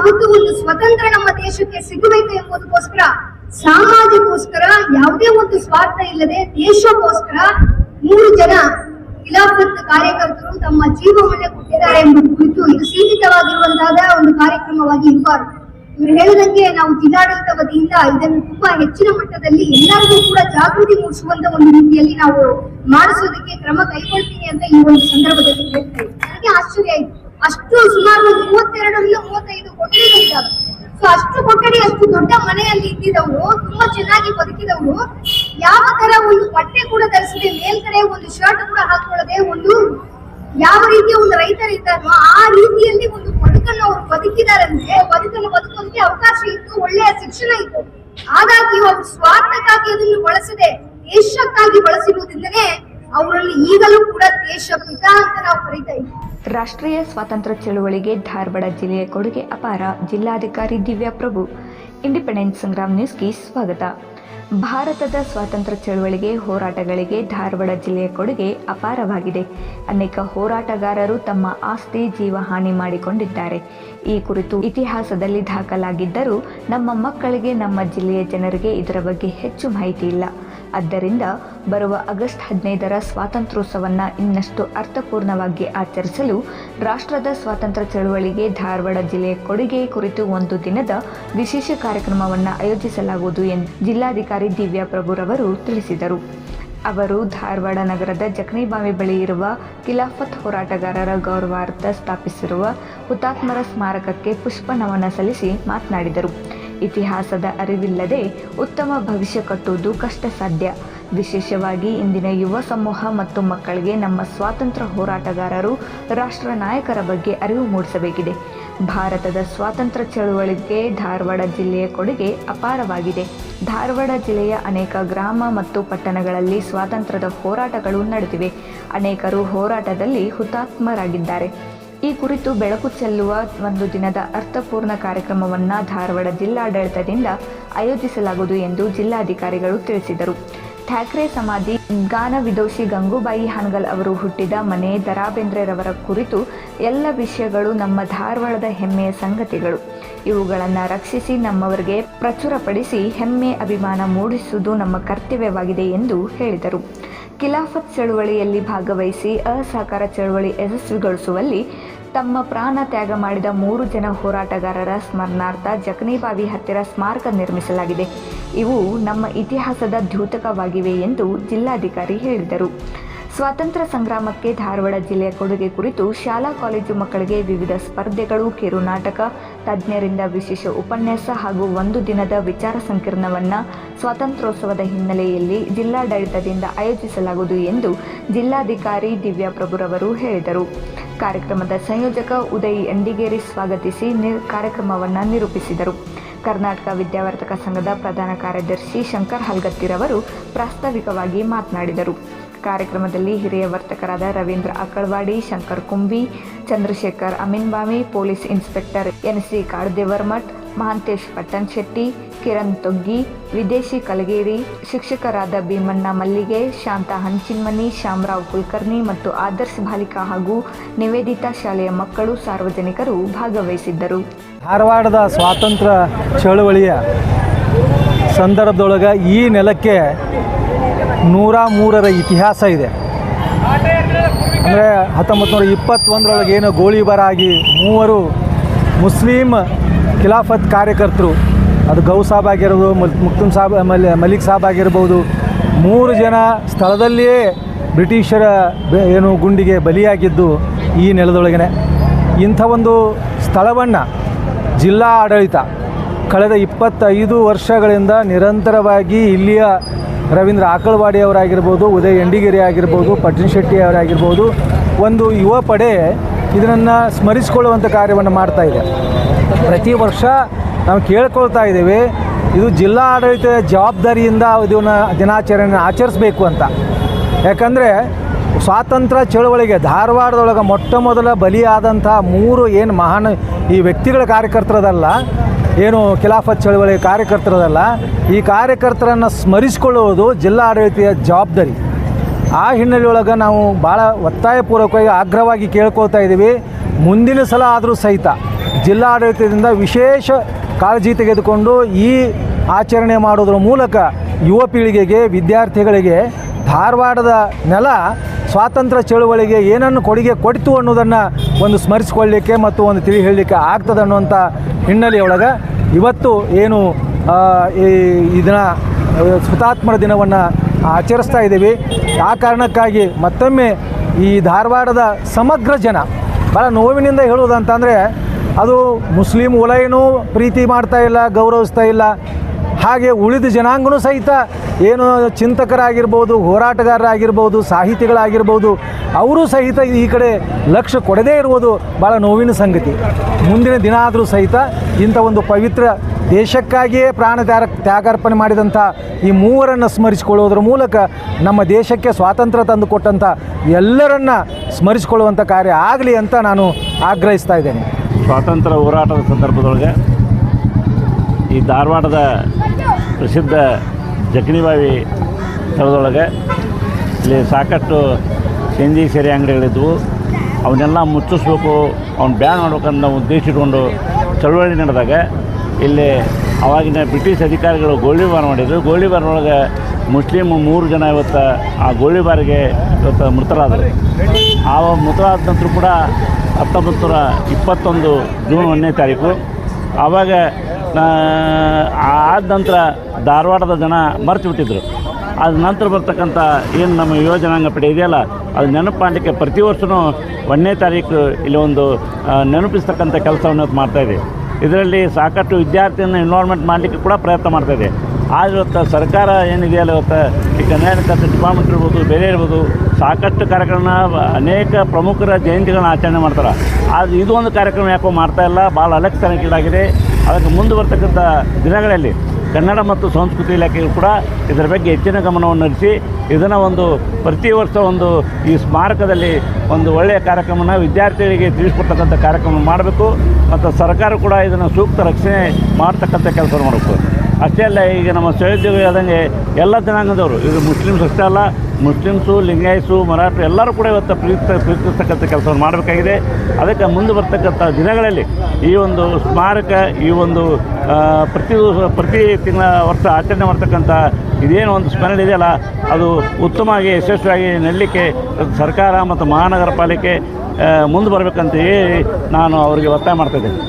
ಯಾವತ್ತೂ ಒಂದು ಸ್ವತಂತ್ರ ನಮ್ಮ ದೇಶಕ್ಕೆ ಸಿಗಬೇಕು ಎಂಬುದಕ್ಕೋಸ್ಕರ ಸಾಮಾಜಿಕೋಸ್ಕರ ಯಾವುದೇ ಒಂದು ಸ್ವಾರ್ಥ ಇಲ್ಲದೆ ದೇಶಕ್ಕೋಸ್ಕರ ಮೂರು ಜನ ಖಿಲಾಫತ್ ಕಾರ್ಯಕರ್ತರು ತಮ್ಮ ಜೀವವನ್ನೇ ಕೊಟ್ಟಿದ್ದಾರೆ ಎಂಬ ಕುರಿತು ಇದು ಸೀಮಿತವಾಗಿರುವಂತಹ ಒಂದು ಕಾರ್ಯಕ್ರಮವಾಗಿ ಇರಬಾರದು ಇವರು ಹೇಳಿದಂಗೆ ನಾವು ಜಿಲ್ಲಾಡಳಿತ ವತಿಯಿಂದ ಇದನ್ನು ತುಂಬಾ ಹೆಚ್ಚಿನ ಮಟ್ಟದಲ್ಲಿ ಎಲ್ಲರಿಗೂ ಕೂಡ ಜಾಗೃತಿ ಮೂಡಿಸುವಂತ ಒಂದು ರೀತಿಯಲ್ಲಿ ನಾವು ಮಾಡಿಸೋದಕ್ಕೆ ಕ್ರಮ ಕೈಗೊಳ್ತೀನಿ ಅಂತ ಈ ಒಂದು ಸಂದರ್ಭದಲ್ಲಿ ಹೇಳ್ತೇವೆ ನನಗೆ ಆಶ್ಚರ್ಯ ಆಯ್ತು. ಅಷ್ಟು ಸುಮಾರು ಮೂವತ್ತೆರಡರಿಂದ ಮೂವತ್ತೈದು ಕೊಠಡಿಗಳಿದ್ದಾವೆ ಸೊ ಅಷ್ಟು ಕೊಠಡಿ, ಅಷ್ಟು ದೊಡ್ಡ ಮನೆಯಲ್ಲಿ ಇದ್ದಿದವರು ತುಂಬಾ ಚೆನ್ನಾಗಿ ಬದುಕಿದವರು, ಯಾವ ತರ ಒಂದು ಬಟ್ಟೆ ಕೂಡ ಧರಿಸದೆ, ಮೇಲ್ಗಡೆ ಒಂದು ಶರ್ಟ್ ಕೂಡ ಹಾಕೊಳ್ಳದೆ ಒಂದು ಯಾವ ರೀತಿಯ ಒಂದು ರೈತರಿದ್ದಾರೋ ಆ ರೀತಿಯಲ್ಲಿ ಒಂದು ಬದುಕನ್ನು ಅವರು ಬದುಕಿದಾರಂದ್ರೆ, ಬದುಕನ್ನು ಬದುಕೋದಕ್ಕೆ ಅವಕಾಶ ಇತ್ತು, ಒಳ್ಳೆಯ ಶಿಕ್ಷಣ ಇತ್ತು. ಹಾಗಾಗಿ ಅವರು ಸ್ವಾರ್ಥಕ್ಕಾಗಿ ಅದನ್ನು ಬಳಸದೆ, ದೇಶಕ್ಕಾಗಿ ಬಳಸಿರುವುದರಿಂದನೇ ಅವರಲ್ಲಿ ಈಗಲೂ ಕೂಡ ದೇಶ ಪಿತ ಅಂತ ನಾವು ಕರೀತಾ ಇದ್ದೀವಿ ರಾಷ್ಟ್ರೀಯ ಸ್ವಾತಂತ್ರ್ಯ ಚಳುವಳಿಗೆ ಧಾರವಾಡ ಜಿಲ್ಲೆಯ ಕೊಡುಗೆ ಅಪಾರ. ಜಿಲ್ಲಾಧಿಕಾರಿ ದಿವ್ಯಾ ಪ್ರಭು. ಇಂಡಿಪೆಂಡೆನ್ಸ್ ಸಂಗ್ರಾಮ್ ನ್ಯೂಸ್ಗೆ ಸ್ವಾಗತ. ಭಾರತದ ಸ್ವಾತಂತ್ರ್ಯ ಚಳುವಳಿಗೆ ಹೋರಾಟಗಳಿಗೆ ಧಾರವಾಡ ಜಿಲ್ಲೆಯ ಕೊಡುಗೆ ಅಪಾರವಾಗಿದೆ. ಅನೇಕ ಹೋರಾಟಗಾರರು ತಮ್ಮ ಆಸ್ತಿ, ಜೀವ ಹಾನಿ ಮಾಡಿಕೊಂಡಿದ್ದಾರೆ. ಈ ಕುರಿತು ಇತಿಹಾಸದಲ್ಲಿ ದಾಖಲಾಗಿದ್ದರೂ ನಮ್ಮ ಮಕ್ಕಳಿಗೆ, ನಮ್ಮ ಜಿಲ್ಲೆಯ ಜನರಿಗೆ ಇದರ ಬಗ್ಗೆ ಹೆಚ್ಚು ಮಾಹಿತಿ ಇಲ್ಲ. ಆದ್ದರಿಂದ ಬರುವ ಆಗಸ್ಟ್ ಹದಿನೈದರ ಸ್ವಾತಂತ್ರ್ಯೋತ್ಸವವನ್ನು ಇನ್ನಷ್ಟು ಅರ್ಥಪೂರ್ಣವಾಗಿ ಆಚರಿಸಲು ರಾಷ್ಟ್ರದ ಸ್ವಾತಂತ್ರ್ಯ ಚಳುವಳಿಗೆ ಧಾರವಾಡ ಜಿಲ್ಲೆಯ ಕೊಡುಗೆ ಕುರಿತು ಒಂದು ದಿನದ ವಿಶೇಷ ಕಾರ್ಯಕ್ರಮವನ್ನು ಆಯೋಜಿಸಲಾಗುವುದು ಎಂದು ಜಿಲ್ಲಾಧಿಕಾರಿ ದಿವ್ಯಾ ಪ್ರಭುರವರು ತಿಳಿಸಿದರು. ಅವರು ಧಾರವಾಡ ನಗರದ ಜಕಣಿಬಾವಿ ಬಳಿ ಇರುವ ಖಿಲಾಫತ್ ಹೋರಾಟಗಾರರ ಗೌರವಾರ್ಥ ಸ್ಥಾಪಿಸಿರುವ ಹುತಾತ್ಮರ ಸ್ಮಾರಕಕ್ಕೆ ಪುಷ್ಪ ನಮನ ಸಲ್ಲಿಸಿ ಮಾತನಾಡಿದರು. ಇತಿಹಾಸದ ಅರಿವಿಲ್ಲದೆ ಉತ್ತಮ ಭವಿಷ್ಯ ಕಟ್ಟುವುದು ಕಷ್ಟ ಸಾಧ್ಯ. ವಿಶೇಷವಾಗಿ ಇಂದಿನ ಯುವ ಸಮೂಹ ಮತ್ತು ಮಕ್ಕಳಿಗೆ ನಮ್ಮ ಸ್ವಾತಂತ್ರ್ಯ ಹೋರಾಟಗಾರರು, ರಾಷ್ಟ್ರ ನಾಯಕರ ಬಗ್ಗೆ ಅರಿವು ಮೂಡಿಸಬೇಕಿದೆ. ಭಾರತದ ಸ್ವಾತಂತ್ರ್ಯ ಚಳುವಳಿಗೆ ಧಾರವಾಡ ಜಿಲ್ಲೆಯ ಕೊಡುಗೆ ಅಪಾರವಾಗಿದೆ. ಧಾರವಾಡ ಜಿಲ್ಲೆಯ ಅನೇಕ ಗ್ರಾಮ ಮತ್ತು ಪಟ್ಟಣಗಳಲ್ಲಿ ಸ್ವಾತಂತ್ರ್ಯದ ಹೋರಾಟಗಳು ನಡೆದಿವೆ. ಅನೇಕರು ಹೋರಾಟದಲ್ಲಿ ಹುತಾತ್ಮರಾಗಿದ್ದಾರೆ. ಈ ಕುರಿತು ಬೆಳಕು ಚೆಲ್ಲುವ ಒಂದು ದಿನದ ಅರ್ಥಪೂರ್ಣ ಕಾರ್ಯಕ್ರಮವನ್ನು ಧಾರವಾಡ ಜಿಲ್ಲಾಡಳಿತದಿಂದ ಆಯೋಜಿಸಲಾಗುವುದು ಎಂದು ಜಿಲ್ಲಾಧಿಕಾರಿಗಳು ತಿಳಿಸಿದರು. ಠಾಕ್ರೆ ಸಮಾಧಿ ಗಾನ ವಿದೋಷಿ ಗಂಗೂಬಾಯಿ ಹಾನಗಲ್ ಅವರು ಹುಟ್ಟಿದ ಮನೆ ದರಾಬೇಂದ್ರೆರವರ ಕುರಿತು ಎಲ್ಲ ವಿಷಯಗಳು ನಮ್ಮ ಧಾರವಾಡದ ಹೆಮ್ಮೆಯ ಸಂಗತಿಗಳು. ಇವುಗಳನ್ನು ರಕ್ಷಿಸಿ ನಮ್ಮವರಿಗೆ ಪ್ರಚುರಪಡಿಸಿ ಹೆಮ್ಮೆ ಅಭಿಮಾನ ಮೂಡಿಸುವುದು ನಮ್ಮ ಕರ್ತವ್ಯವಾಗಿದೆ ಎಂದು ಹೇಳಿದರು. ಖಿಲಾಫತ್ ಚಳುವಳಿಯಲ್ಲಿ ಭಾಗವಹಿಸಿ ಅಸಹಕಾರ ಚಳುವಳಿ ಯಶಸ್ವಿಗೊಳಿಸುವಲ್ಲಿ ತಮ್ಮ ಪ್ರಾಣ ತ್ಯಾಗ ಮಾಡಿದ ಮೂರು ಜನ ಹೋರಾಟಗಾರರ ಸ್ಮರಣಾರ್ಥ ಜಕ್ನಿಬಾವಿ ಹತ್ತಿರ ಸ್ಮಾರಕ ನಿರ್ಮಿಸಲಾಗಿದೆ. ಇವು ನಮ್ಮ ಇತಿಹಾಸದ ದ್ಯೋತಕವಾಗಿವೆ ಎಂದು ಜಿಲ್ಲಾಧಿಕಾರಿ ಹೇಳಿದರು. ಸ್ವಾತಂತ್ರ್ಯ ಸಂಗ್ರಾಮಕ್ಕೆ ಧಾರವಾಡ ಜಿಲ್ಲೆಯ ಕೊಡುಗೆ ಕುರಿತು ಶಾಲಾ ಕಾಲೇಜು ಮಕ್ಕಳಿಗೆ ವಿವಿಧ ಸ್ಪರ್ಧೆಗಳು ಕಿರುನಾಟಕ ತಜ್ಞರಿಂದ ವಿಶೇಷ ಉಪನ್ಯಾಸ ಹಾಗೂ ಒಂದು ದಿನದ ವಿಚಾರ ಸಂಕಿರಣವನ್ನು ಸ್ವಾತಂತ್ರ್ಯೋತ್ಸವದ ಹಿನ್ನೆಲೆಯಲ್ಲಿ ಜಿಲ್ಲಾಡಳಿತದಿಂದ ಆಯೋಜಿಸಲಾಗುವುದು ಎಂದು ಜಿಲ್ಲಾಧಿಕಾರಿ ದಿವ್ಯಾ ಪ್ರಭುರವರು ಹೇಳಿದರು. ಕಾರ್ಯಕ್ರಮದ ಸಂಯೋಜಕ ಉದಯ್ ಎಂಡಿಗೇರಿ ಸ್ವಾಗತಿಸಿ ಕಾರ್ಯಕ್ರಮವನ್ನು ನಿರೂಪಿಸಿದರು. ಕರ್ನಾಟಕ ವಿದ್ಯಾವರ್ತಕ ಸಂಘದ ಪ್ರಧಾನ ಕಾರ್ಯದರ್ಶಿ ಶಂಕರ್ ಹಲ್ಗತ್ತಿರವರು ಪ್ರಾಸ್ತಾವಿಕವಾಗಿ ಮಾತನಾಡಿದರು. ಕಾರ್ಯಕ್ರಮದಲ್ಲಿ ಹಿರಿಯ ವರ್ತಕರಾದ Ravindra Akalwadi Shankar Kumbi, Chandrashekhar Aminbami, police inspector N C Kadadevarmath Mahantesh Pattan Shetty, Kiran Toggi, ವಿದೇಶಿ ಕಲಗೇರಿ, ಶಿಕ್ಷಕರಾದ ಭೀಮಣ್ಣ ಮಲ್ಲಿಗೆ, ಶಾಂತ ಹಂಚಿನ್ಮನಿ ಶ್ಯಾಮರಾವ್ ಕುಲಕರ್ಣಿ ಮತ್ತು ಆದರ್ಶ್ ಬಾಲಿಕಾ ಹಾಗೂ ನಿವೇದಿತಾ ಶಾಲೆಯ ಮಕ್ಕಳು ಸಾರ್ವಜನಿಕರು ಭಾಗವಹಿಸಿದ್ದರು. ಧಾರವಾಡದ ಸ್ವಾತಂತ್ರ್ಯ ಚಳುವಳಿಯ ಸಂದರ್ಭದೊಳಗೆ ಈ ನೆಲಕ್ಕೆ ನೂರ ಮೂರರ ಇತಿಹಾಸ ಇದೆ. ಅಂದರೆ ಹತ್ತೊಂಬತ್ತು ನೂರ ಇಪ್ಪತ್ತೊಂದರೊಳಗೆ ಏನು ಗೋಳಿಬಾರಾಗಿ ಮೂವರು ಮುಸ್ಲಿಂ ಖಿಲಾಫತ್ ಕಾರ್ಯಕರ್ತರು, ಅದು ಗೌ ಸಾಬ್ ಆಗಿರೋದು ಮುಕ್ತುಮ್ ಸಾಬ್, ಮಲ್, ಮಲಿಕ್ ಸಾಬ್ ಆಗಿರ್ಬೋದು, ಮೂರು ಜನ ಸ್ಥಳದಲ್ಲಿಯೇ ಬ್ರಿಟಿಷರ ಏನು ಗುಂಡಿಗೆ ಬಲಿಯಾಗಿದ್ದು ಈ ನೆಲದೊಳಗೇ ಇಂಥ ಒಂದು ಸ್ಥಳವನ್ನು ಜಿಲ್ಲಾ ಆಡಳಿತ ಕಳೆದ ಇಪ್ಪತ್ತೈದು ವರ್ಷಗಳಿಂದ ನಿರಂತರವಾಗಿ ಇಲ್ಲಿಯ ರವೀಂದ್ರ ಆಕಳವಾಡಿ ಅವರಾಗಿರ್ಬೋದು, ಉದಯ ಎಂಡಿಗಿರಿ ಆಗಿರ್ಬೋದು ಪಟ್ಟಣಶೆಟ್ಟಿ ಅವರಾಗಿರ್ಬೋದು, ಒಂದು ಯುವ ಪಡೆ ಇದನ್ನು ಸ್ಮರಿಸಿಕೊಳ್ಳುವಂಥ ಕಾರ್ಯವನ್ನು ಮಾಡ್ತಾಯಿದೆ ಪ್ರತಿ ವರ್ಷ ನಾವು ಕೇಳ್ಕೊಳ್ತಾ ಇದ್ದೀವಿ. ಇದು ಜಿಲ್ಲಾ ಆಡಳಿತದ ಜವಾಬ್ದಾರಿಯಿಂದ ಇದನ್ನು ದಿನಾಚರಣೆ ಆಚರಿಸಬೇಕು ಅಂತ. ಯಾಕಂದರೆ ಸ್ವಾತಂತ್ರ್ಯ ಚಳವಳಿಗೆ ಧಾರವಾಡದೊಳಗೆ ಮೊಟ್ಟ ಮೊದಲ ಬಲಿಯಾದಂಥ ಮೂರು ಏನು ಮಹಾನ್ ಈ ವ್ಯಕ್ತಿಗಳ ಕಾರ್ಯಕರ್ತರದಲ್ಲ, ಏನು ಖಿಲಾಫತ್ ಚಳವಳಿ ಕಾರ್ಯಕರ್ತರದಲ್ಲ, ಈ ಕಾರ್ಯಕರ್ತರನ್ನು ಸ್ಮರಿಸಿಕೊಳ್ಳುವುದು ಜಿಲ್ಲಾ ಆಡಳಿತದ ಜವಾಬ್ದಾರಿ. ಆ ಹಿನ್ನೆಲೆಯೊಳಗೆ ನಾವು ಭಾಳ ಒತ್ತಾಯಪೂರ್ವಕವಾಗಿ ಆಗ್ರಹವಾಗಿ ಕೇಳ್ಕೊಳ್ತಾ ಇದ್ದೀವಿ. ಮುಂದಿನ ಸಲ ಆದರೂ ಸಹಿತ ಜಿಲ್ಲಾಡಳಿತದಿಂದ ವಿಶೇಷ ಕಾಳಜಿ ತೆಗೆದುಕೊಂಡು ಈ ಆಚರಣೆ ಮಾಡೋದ್ರ ಮೂಲಕ ಯುವ ಪೀಳಿಗೆಗೆ, ವಿದ್ಯಾರ್ಥಿಗಳಿಗೆ ಧಾರವಾಡದ ನೆಲ ಸ್ವಾತಂತ್ರ್ಯ ಚಳುವಳಿಗೆ ಏನನ್ನು ಕೊಡುಗೆ ಕೊಡ್ತು ಅನ್ನೋದನ್ನು ಒಂದು ಸ್ಮರಿಸಿಕೊಳ್ಳಿಕ್ಕೆ ಮತ್ತು ಒಂದು ತಿಳಿ ಹೇಳಲಿಕ್ಕೆ ಆಗ್ತದೆ ಅನ್ನುವಂಥ ಹಿನ್ನೆಲೆಯೊಳಗೆ ಇವತ್ತು ಏನು ಈ ಇದನ್ನ ಹುತಾತ್ಮರ ದಿನವನ್ನು ಆಚರಿಸ್ತಾ ಇದ್ದೀವಿ. ಆ ಕಾರಣಕ್ಕಾಗಿ ಮತ್ತೊಮ್ಮೆ ಈ ಧಾರವಾಡದ ಸಮಗ್ರ ಜನ ಭಾಳ ನೋವಿನಿಂದ ಹೇಳುವುದಂತಂದರೆ ಅದು ಮುಸ್ಲಿಂ ವಲಯನೂ ಪ್ರೀತಿ ಮಾಡ್ತಾ ಇಲ್ಲ, ಗೌರವಿಸ್ತಾ ಇಲ್ಲ. ಹಾಗೆ ಉಳಿದ ಜನಾಂಗನೂ ಸಹಿತ ಏನು ಚಿಂತಕರಾಗಿರ್ಬೋದು, ಹೋರಾಟಗಾರರಾಗಿರ್ಬೋದು, ಸಾಹಿತಿಗಳಾಗಿರ್ಬೋದು, ಅವರು ಸಹಿತ ಈ ಕಡೆ ಲಕ್ಷ್ಯ ಕೊಡದೇ ಇರುವುದು ಭಾಳ ನೋವಿನ ಸಂಗತಿ. ಮುಂದಿನ ದಿನ ಆದರೂ ಸಹಿತ ಇಂಥ ಒಂದು ಪವಿತ್ರ ದೇಶಕ್ಕಾಗಿಯೇ ಪ್ರಾಣ ತ್ಯಾಗ ತ್ಯಾಗಾರ್ಪಣೆ ಮಾಡಿದಂಥ ಈ ಮೂವರನ್ನು ಸ್ಮರಿಸಿಕೊಳ್ಳುವುದರ ಮೂಲಕ ನಮ್ಮ ದೇಶಕ್ಕೆ ಸ್ವಾತಂತ್ರ್ಯ ತಂದು ಕೊಟ್ಟಂಥ ಎಲ್ಲರನ್ನ ಸ್ಮರಿಸಿಕೊಳ್ಳುವಂಥ ಕಾರ್ಯ ಆಗಲಿ ಅಂತ ನಾನು ಆಗ್ರಹಿಸ್ತಾ ಇದ್ದೇನೆ. ಸ್ವಾತಂತ್ರ್ಯ ಹೋರಾಟದ ಸಂದರ್ಭದೊಳಗೆ ಈ ಧಾರವಾಡದ ಪ್ರಸಿದ್ಧ ಜಕಣಿಬಾವಿ ಸ್ಥಳದೊಳಗೆ ಇಲ್ಲಿ ಸಾಕಷ್ಟು ಸಿಂಧಿ ಸೆರೆ ಅಂಗಡಿಗಳಿದ್ವು. ಅವನ್ನೆಲ್ಲ ಮುಚ್ಚಿಸ್ಬೇಕು, ಅವ್ನು ಬ್ಯಾನ್ ಮಾಡ್ಬೇಕನ್ನೋ ಉದ್ದೇಶ ಇಟ್ಕೊಂಡು ಚಳುವಳಿ ನಡೆದಾಗ ಇಲ್ಲಿ ಅವಾಗಿನ ಬ್ರಿಟಿಷ್ ಅಧಿಕಾರಿಗಳು ಗೋಳಿಬಾರ್ ಮಾಡಿದರು. ಗೋಳಿಬಾರ್ನೊಳಗೆ ಮುಸ್ಲಿಮ್ ಮೂರು ಜನ ಇವತ್ತು ಆ ಗೋಳಿಬಾರಿಗೆ ಇವತ್ತು ಮೃತರಾದರು. ಆ ಮೃತರಾದ ನಂತರ ಕೂಡ ಹತ್ತೊಂಬತ್ತು ನೂರ ಇಪ್ಪತ್ತೊಂದು ಜೂನ್ ಒಂದನೇ ತಾರೀಕು. ಆವಾಗ ಆದ ನಂತರ ಧಾರವಾಡದ ಜನ ಮರ್ತು ಬಿಟ್ಟಿದ್ರು ಅದ ನಂತರ ಬರ್ತಕ್ಕಂಥ ಏನು ನಮ್ಮ ಯೋಜನಾಂಗ ಜನಾಂಗ ಪಡೆ ಇದೆಯಲ್ಲ, ಅದು ನೆನಪು ಮಾಡಲಿಕ್ಕೆ ಪ್ರತಿ ವರ್ಷವೂ ಒಂದನೇ ತಾರೀಕು ಇಲ್ಲಿ ಒಂದು ನೆನಪಿಸ್ತಕ್ಕಂಥ ಕೆಲಸವನ್ನು ಮಾಡ್ತಾಯಿದೆ ಇದರಲ್ಲಿ ಸಾಕಷ್ಟು ವಿದ್ಯಾರ್ಥಿಯನ್ನು ಇನ್ವಾಲ್ವ್ಮೆಂಟ್ ಮಾಡಲಿಕ್ಕೆ ಕೂಡ ಪ್ರಯತ್ನ ಮಾಡ್ತಾಯಿದೆ ಆದರೆ ಇವತ್ತು ಸರ್ಕಾರ ಏನಿದೆಯಲ್ಲ ಇವತ್ತು ಈ ಕನ್ಯಾಣ ಡಿಪಾರ್ಟ್ಮೆಂಟ್ ಇರ್ಬೋದು, ಬೇರೆ ಇರ್ಬೋದು, ಸಾಕಷ್ಟು ಕಾರ್ಯಕ್ರಮನ ಅನೇಕ ಪ್ರಮುಖರ ಜಯಂತಿಗಳನ್ನ ಆಚರಣೆ ಮಾಡ್ತಾರೆ. ಆದರೆ ಇದು ಒಂದು ಕಾರ್ಯಕ್ರಮ ಯಾಕೋ ಮಾಡ್ತಾ ಇಲ್ಲ ಭಾಳ ಅಲಕ್ಷಣಕ್ಕೀಡಾಗಿದೆ ಅದಕ್ಕೆ ಮುಂದೆ ಬರ್ತಕ್ಕಂಥ ದಿನಗಳಲ್ಲಿ ಕನ್ನಡ ಮತ್ತು ಸಂಸ್ಕೃತಿ ಇಲಾಖೆಯು ಕೂಡ ಇದರ ಬಗ್ಗೆ ಹೆಚ್ಚಿನ ಗಮನವನ್ನು ಹರಿಸಿ, ಇದನ್ನು ಒಂದು ಪ್ರತಿ ವರ್ಷ ಒಂದು ಈ ಸ್ಮಾರಕದಲ್ಲಿ ಒಂದು ಒಳ್ಳೆಯ ಕಾರ್ಯಕ್ರಮನ ವಿದ್ಯಾರ್ಥಿಗಳಿಗೆ ತಿಳಿಸ್ಕೊಡ್ತಕ್ಕಂಥ ಕಾರ್ಯಕ್ರಮ ಮಾಡಬೇಕು. ಮತ್ತು ಸರ್ಕಾರ ಕೂಡ ಇದನ್ನು ಸೂಕ್ತ ರಕ್ಷಣೆ ಮಾಡ್ತಕ್ಕಂಥ ಕೆಲಸ ಮಾಡಬೇಕು. ಅಷ್ಟೇ ಅಲ್ಲ, ಈಗ ನಮ್ಮ ಸಹೋದ್ಯೋಗ ಆದಂಗೆ ಎಲ್ಲ ಜನಾಂಗದವರು ಇದು ಮುಸ್ಲಿಮ್ಸ್ ಅಷ್ಟೇ ಅಲ್ಲ, ಮುಸ್ಲಿಮ್ಸು ಲಿಂಗಾಯಸು ಮರಾಠ ಎಲ್ಲರೂ ಕೂಡ ಇವತ್ತು ಪ್ರೀತ, ಪ್ರೀತಿಸ್ತಕ್ಕಂಥ ಕೆಲಸವನ್ನು ಮಾಡಬೇಕಾಗಿದೆ. ಅದಕ್ಕೆ ಮುಂದೆ ಬರ್ತಕ್ಕಂಥ ದಿನಗಳಲ್ಲಿ ಈ ಒಂದು ಸ್ಮಾರಕ, ಈ ಒಂದು ಪ್ರತಿ ಪ್ರತಿ ತಿಂಗಳ ವರ್ಷ ಆಚರಣೆ ಮಾಡ್ತಕ್ಕಂಥ ಇದೇನು ಒಂದು ಸ್ಮರಣೆ ಇದೆಯಲ್ಲ, ಅದು ಉತ್ತಮವಾಗಿ, ಯಶಸ್ವಿಯಾಗಿ ನೆಲ್ಲಿಕೆ ಸರ್ಕಾರ ಮತ್ತು ಮಹಾನಗರ ಪಾಲಿಕೆ ಮುಂದೆ ಬರಬೇಕಂತ ನಾನು ಅವರಿಗೆ ಒತ್ತಾಯ ಮಾಡ್ತಾಯಿದ್ದೇನೆ